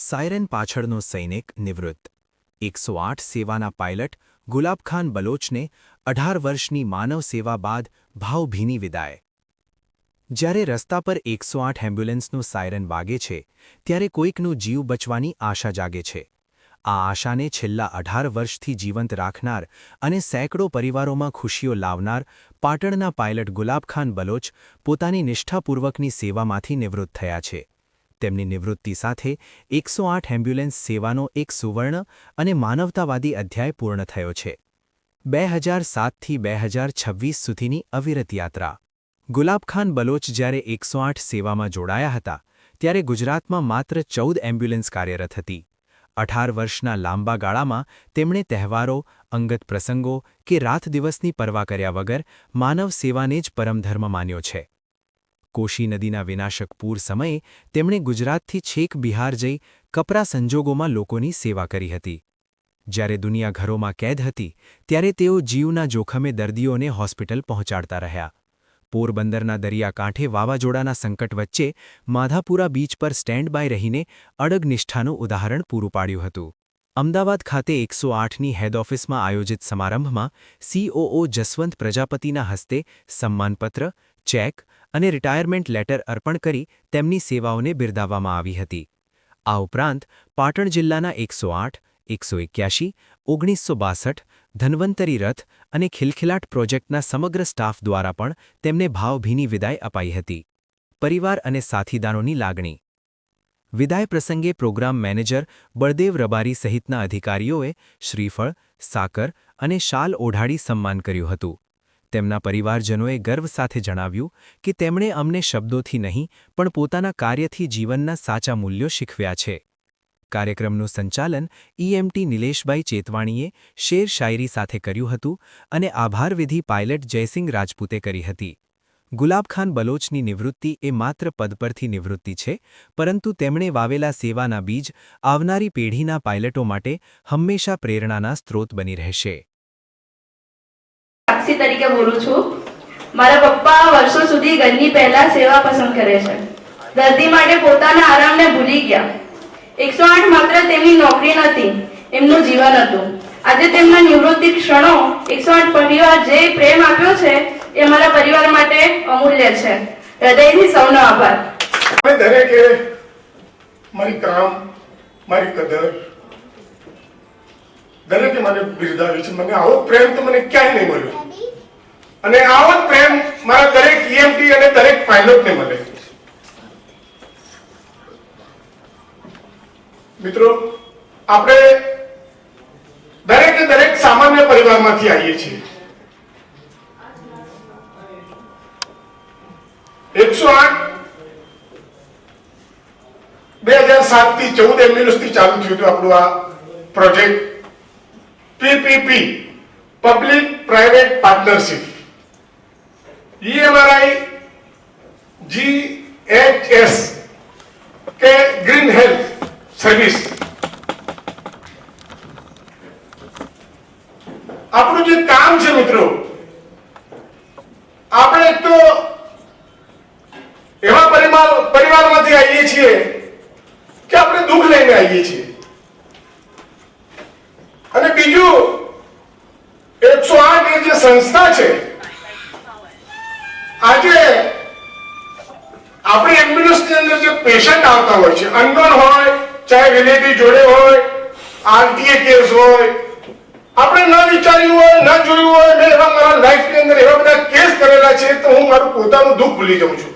Siren પાછળનો સૈનિક નિવૃત્ત. એકસો આઠ સેવાના પાયલટ ગુલાબખાન બલોચને અઢાર વર્ષની માનવ સેવા બાદ ભાવભીની વિદાય. જ્યારે રસ્તા પર એકસો આઠ એમ્બ્યુલન્સનું સાયરન વાગે છે, ત્યારે કોઈકનું જીવ બચવાની આશા જાગે છે. આ આશાને છેલ્લા અઢાર વર્ષથી જીવંત રાખનાર અને સેંકડો પરિવારોમાં ખુશીઓ લાવનાર પાટણના પાયલટ ગુલાબખાન બલોચ પોતાની નિષ્ઠાપૂર્વકની સેવામાંથી નિવૃત્ત થયા છે. તેમની નિવૃત્તિ સાથે એકસો આઠ એમ્બ્યુલન્સ સેવાનો એક સુવર્ણ અને માનવતાવાદી અધ્યાય પૂર્ણ થયો છે. બે હજાર સાતથી બે હજાર છવ્વીસ સુધીની અવિરત યાત્રા. ગુલાબખાન બલોચ જ્યારે એકસો આઠ સેવામાં જોડાયા હતા, ત્યારે ગુજરાતમાં માત્ર ચૌદ એમ્બ્યુલન્સ કાર્યરત હતી. અઢાર વર્ષના લાંબા ગાળામાં તેમણે તહેવારો, અંગત પ્રસંગો કે રાત દિવસની પરવા કર્યા વગર માનવ સેવાને જ પરમધર્મ માન્યો છે. કોશી નદીના વિનાશક પૂર સમયે તેમણે ગુજરાતથી છેક બિહાર જઈ કપરા સંજોગોમાં લોકોની સેવા કરી હતી. જ્યારે દુનિયા ઘરોમાં કેદ હતી, ત્યારે તેઓ જીવના જોખમે દર્દીઓને હોસ્પિટલ પહોંચાડતા રહ્યા. પોરબંદરના દરિયાકાંઠે વાવાઝોડાના સંકટ વચ્ચે માધાપુરા બીચ પર સ્ટેન્ડ બાય રહીને અડગ નિષ્ઠાનું ઉદાહરણ પૂરું પાડ્યું હતું. અમદાવાદ ખાતે એકસો આઠની હેડ ઓફિસમાં આયોજિત સમારંભમાં સીઓઓ જસવંત પ્રજાપતિના હસ્તે સન્માનપત્ર, ચેક અને રિટાયરમેન્ટ લેટર અર્પણ કરી તેમની સેવાઓને બિરદાવવામાં આવી હતી. આ ઉપરાંત પાટણ જિલ્લાના એકસો આઠ, એકસો એક્યાશી, ઓગણીસો બાસઠ, ધન્વંતરી રથ અને ખિલખિલાટ પ્રોજેક્ટના સમગ્ર સ્ટાફ દ્વારા પણ તેમને ભાવભીની વિદાય અપાઈ હતી. પરિવાર અને સાથીદારોની લાગણી. વિદાય પ્રસંગે પ્રોગ્રામ મેનેજર બળદેવ રબારી સહિતના અધિકારીઓએ શ્રીફળ, સાકર અને શાલ ઓઢાડી સન્માન કર્યું હતું. તેમના પરિવારજનોએ ગર્વ સાથે જણાવ્યું કે તેમણે અમને શબ્દોથી નહીં, પણ પોતાના કાર્યથી જીવનના સાચા મૂલ્યો શીખવ્યા છે. કાર્યક્રમનું સંચાલન ઈએમટી નિલેશભાઈ ચેતવાણીએ શેર શાયરી સાથે કર્યું હતું અને આભારવિધિ પાયલટ જયસિંહ રાજપૂતે કરી હતી. ગુલાબખાન બલોચની નિવૃત્તિ એ માત્ર પદ પરથી નિવૃત્તિ છે, પરંતુ તેમણે વાવેલા સેવાના બીજ, આવનારી પેઢીના પાયલટો માટે હંમેશા પ્રેરણાના સ્ત્રોત બની રહેશે. સાક્ષી તરીકે બોલું છું. મારા પપ્પા વર્ષો સુધી ઘરની પહેલા સેવા પસંદ કરે છે. દર્દી માટે પોતાના આરામને ભૂલી ગયા. એકસો આઠ માત્ર તેમની નોકરી નથી એમનું જીવન હતું. આજે તેમના નિવૃત્તિ ક્ષણો એકસો આઠ પરિવાર જે પ્રેમ આપ્યો છે, એ મારા પરિવાર માટે અમૂલ્ય છે. હૃદયથી સૌનો આભાર. અમે દરેકે મારી કામ, મારી કદર દરેકે મને બિરદાવી છે. મને આવો પ્રેમ તો મને ક્યાંય નહીં મળ્યો. અને આવો જ પ્રેમ મારા દરેક ઈએમટી અને દરેક પાયલોટને મળે. મિત્રો, આપણે દરેકે દરેક સામાન્ય પરિવારમાંથી આવીએ છીએ. એકસો આઠ બે હજાર સાતથી ચૌદ એમ્બ્યુલન્સથી ચાલુ થયું હતું આપણું આ project. PPP public private partnership EMRI GHS કે ગ્રીન હેલ્થ સર્વિસ આપણું જે કામ છે મિત્રો, આપણે તો એવા પરિવાર પરિવારમાંથી આવીએ છીએ કે આપણે દુઃખ લઈને આવીએ છીએ. અને બીજું, એકસો આઠ જે સંસ્થા છે આજે આપણી એમ્બ્યુલન્સની અંદર જે પેશન્ટ આવતા હોય છે અનનોન હોય, ચાહે રિલેટિવ જોડે હોય આરટીએ કેસ હોય, આપણે ન વિચાર્યું હોય, ન જોયું હોય, મેં એવા મારા લાઈફની અંદર એવા બધા કેસ કરેલા છે, તો હું મારું પોતાનું દુઃખ ભૂલી જાઉં છું.